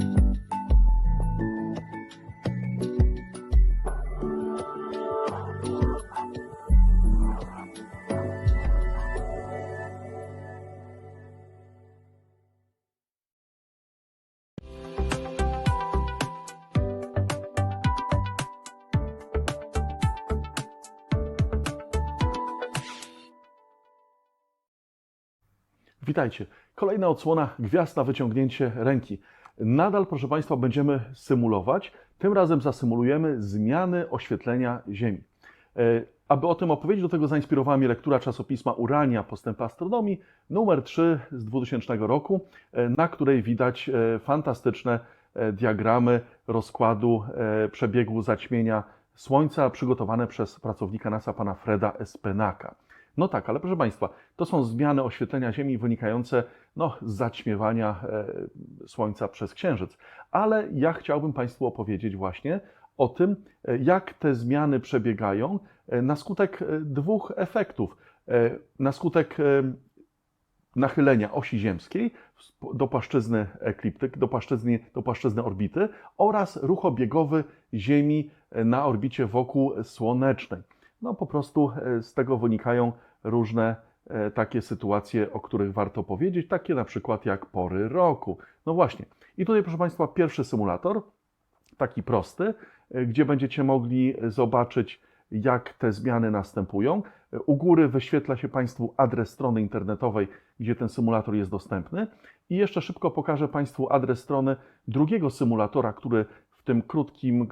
you Witajcie. Kolejna odsłona gwiazd na wyciągnięcie ręki. Nadal, proszę Państwa, będziemy symulować. Tym razem zasymulujemy zmiany oświetlenia Ziemi. E, Aby o tym opowiedzieć, do tego zainspirowała mnie lektura czasopisma Urania Postępy Astronomii numer 3 z 2000 roku, e, na której widać e, fantastyczne diagramy rozkładu przebiegu zaćmienia Słońca przygotowane przez pracownika NASA pana Freda Espenaka. No tak, ale proszę Państwa, to są zmiany oświetlenia Ziemi wynikające no, z zaćmiewania e, Słońca przez Księżyc. Ale ja chciałbym Państwu opowiedzieć właśnie o tym, e, jak te zmiany przebiegają e, na skutek e, dwóch efektów. Na skutek nachylenia osi ziemskiej do płaszczyzny ekliptyk, do płaszczyzny, do płaszczyzny orbity oraz ruch biegowy Ziemi na orbicie wokół słonecznej. No po prostu z tego wynikają różne e, takie sytuacje, o których warto powiedzieć, takie na przykład jak pory roku. No właśnie. I tutaj, proszę Państwa, pierwszy symulator, taki prosty, e, gdzie będziecie mogli zobaczyć, jak te zmiany następują. E, U góry wyświetla się Państwu adres strony internetowej, gdzie ten symulator jest dostępny. I jeszcze szybko pokażę Państwu adres strony drugiego symulatora, który w tym krótkim,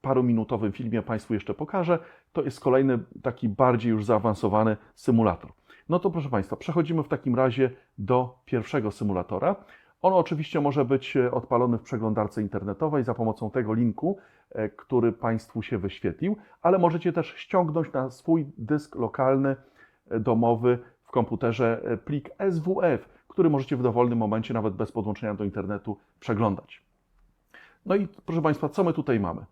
paruminutowym filmie Państwu jeszcze pokażę. To jest kolejny taki bardziej już zaawansowany symulator. No to proszę Państwa, przechodzimy w takim razie do pierwszego symulatora. On oczywiście może być e, odpalony w przeglądarce internetowej za pomocą tego linku, e, który Państwu się wyświetlił, ale możecie też ściągnąć na swój dysk lokalny, e, domowy w komputerze plik SWF, który możecie w dowolnym momencie, nawet bez podłączenia do internetu, przeglądać. No i proszę Państwa, co my tutaj mamy?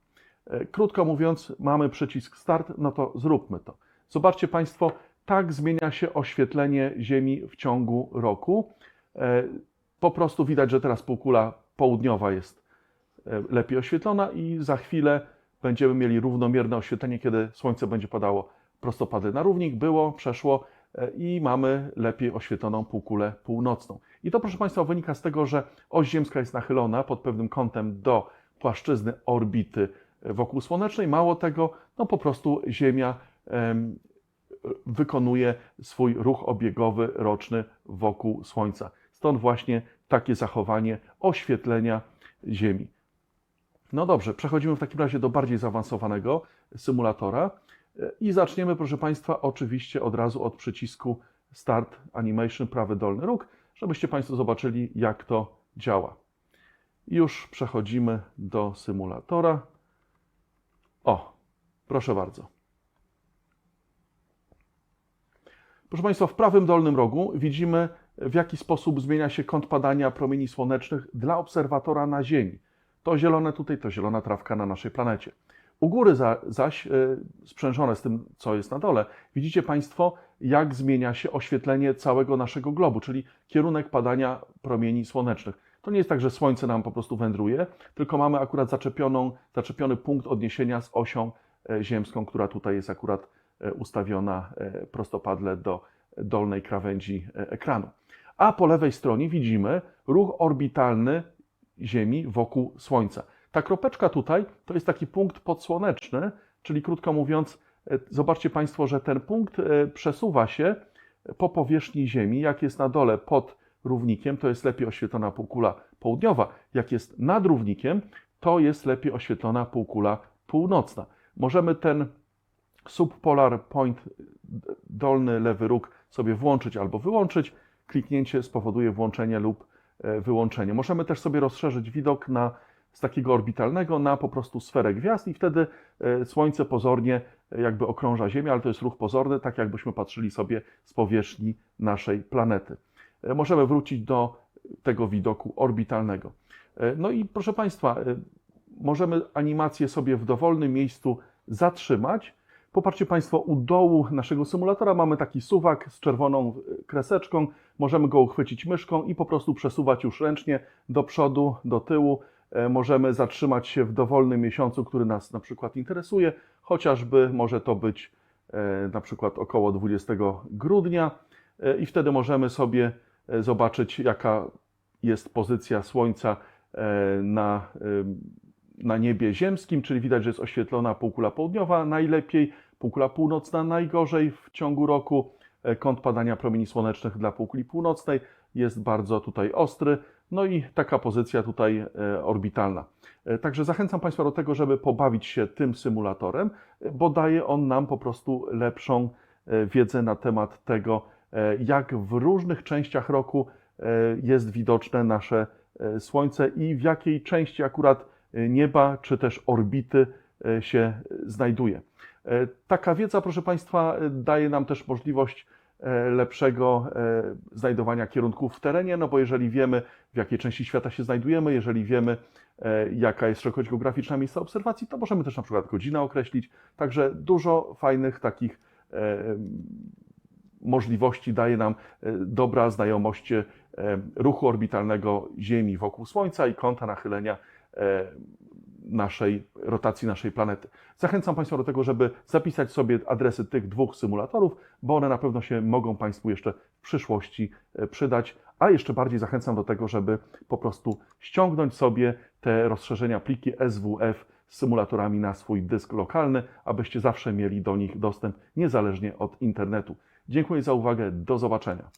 E, Krótko mówiąc, mamy przycisk Start, no to zróbmy to. Zobaczcie Państwo, tak zmienia się oświetlenie Ziemi w ciągu roku. E, Po prostu widać, że teraz półkula południowa jest e, lepiej oświetlona i za chwilę będziemy mieli równomierne oświetlenie, kiedy słońce będzie padało prostopadle na równik. Było, przeszło i mamy lepiej oświetloną półkulę północną. I to, proszę Państwa, wynika z tego, że oś ziemska jest nachylona pod pewnym kątem do płaszczyzny orbity wokół słonecznej. Mało tego, no po prostu Ziemia em, wykonuje swój ruch obiegowy roczny wokół Słońca. Stąd właśnie takie zachowanie oświetlenia Ziemi. No dobrze, przechodzimy w takim razie do bardziej zaawansowanego symulatora E, i zaczniemy, proszę Państwa, oczywiście od razu od przycisku Start Animation, prawy dolny róg, żebyście Państwo zobaczyli, jak to działa. Już przechodzimy do symulatora. O, proszę bardzo. Proszę Państwa, w prawym dolnym rogu widzimy, w jaki sposób zmienia się kąt padania promieni słonecznych dla obserwatora na Ziemi. To zielone tutaj, to zielona trawka na naszej planecie. U góry za, zaś, y, sprzężone z tym, co jest na dole, widzicie Państwo, jak zmienia się oświetlenie całego naszego globu, czyli kierunek padania promieni słonecznych. To nie jest tak, że Słońce nam po prostu wędruje, tylko mamy akurat zaczepioną, zaczepiony punkt odniesienia z osią e, ziemską, która tutaj jest akurat e, ustawiona e, prostopadle do dolnej krawędzi ekranu. A po lewej stronie widzimy ruch orbitalny Ziemi wokół Słońca. Ta kropeczka tutaj to jest taki punkt podsłoneczny, czyli krótko mówiąc, zobaczcie Państwo, że ten punkt przesuwa się po powierzchni Ziemi. Jak jest na dole pod równikiem, to jest lepiej oświetlona półkula południowa. Jak jest nad równikiem, to jest lepiej oświetlona półkula północna. Możemy ten subpolar point, dolny lewy róg sobie włączyć albo wyłączyć. Kliknięcie spowoduje włączenie lub e, wyłączenie. Możemy też sobie rozszerzyć widok na, z takiego orbitalnego na po prostu sferę gwiazd i wtedy e, Słońce pozornie e, jakby okrąża Ziemię, ale to jest ruch pozorny, tak jakbyśmy patrzyli sobie z powierzchni naszej planety. E, Możemy wrócić do tego widoku orbitalnego. E, No i proszę Państwa, e, możemy animację sobie w dowolnym miejscu zatrzymać. Popatrzcie Państwo, u dołu naszego symulatora mamy taki suwak z czerwoną kreseczką. Możemy go uchwycić myszką i po prostu przesuwać już ręcznie do przodu, do tyłu. możemy zatrzymać się w dowolnym miesiącu, który nas na przykład interesuje, chociażby może to być na przykład około 20 grudnia i wtedy możemy sobie zobaczyć, jaka jest pozycja Słońca e, na, e, na niebie ziemskim, czyli widać, że jest oświetlona półkula południowa najlepiej, półkula północna najgorzej w ciągu roku. E, Kąt padania promieni słonecznych dla półkuli północnej jest bardzo tutaj ostry. No i taka pozycja tutaj e, orbitalna. E, Także zachęcam Państwa do tego, żeby pobawić się tym symulatorem, e, bo daje on nam po prostu lepszą e, wiedzę na temat tego, e, jak w różnych częściach roku e, jest widoczne nasze e, Słońce i w jakiej części akurat e, nieba czy też orbity e, się znajduje. E, Taka wiedza, proszę Państwa, e, daje nam też możliwość e, lepszego e, znajdowania kierunków w terenie, no bo jeżeli wiemy, w jakiej części świata się znajdujemy, jeżeli wiemy, e, jaka jest szerokość geograficzna miejsca obserwacji, to możemy też na przykład godzinę określić. Także dużo fajnych takich e, możliwości daje nam e, dobra znajomość e, ruchu orbitalnego Ziemi wokół Słońca i kąta nachylenia e, naszej rotacji naszej planety. Zachęcam Państwa do tego, żeby zapisać sobie adresy tych dwóch symulatorów, bo one na pewno się mogą Państwu jeszcze w przyszłości przydać, a jeszcze bardziej zachęcam do tego, żeby po prostu ściągnąć sobie te rozszerzenia pliki SWF symulatorami na swój dysk lokalny, abyście zawsze mieli do nich dostęp niezależnie od internetu. Dziękuję za uwagę, do zobaczenia.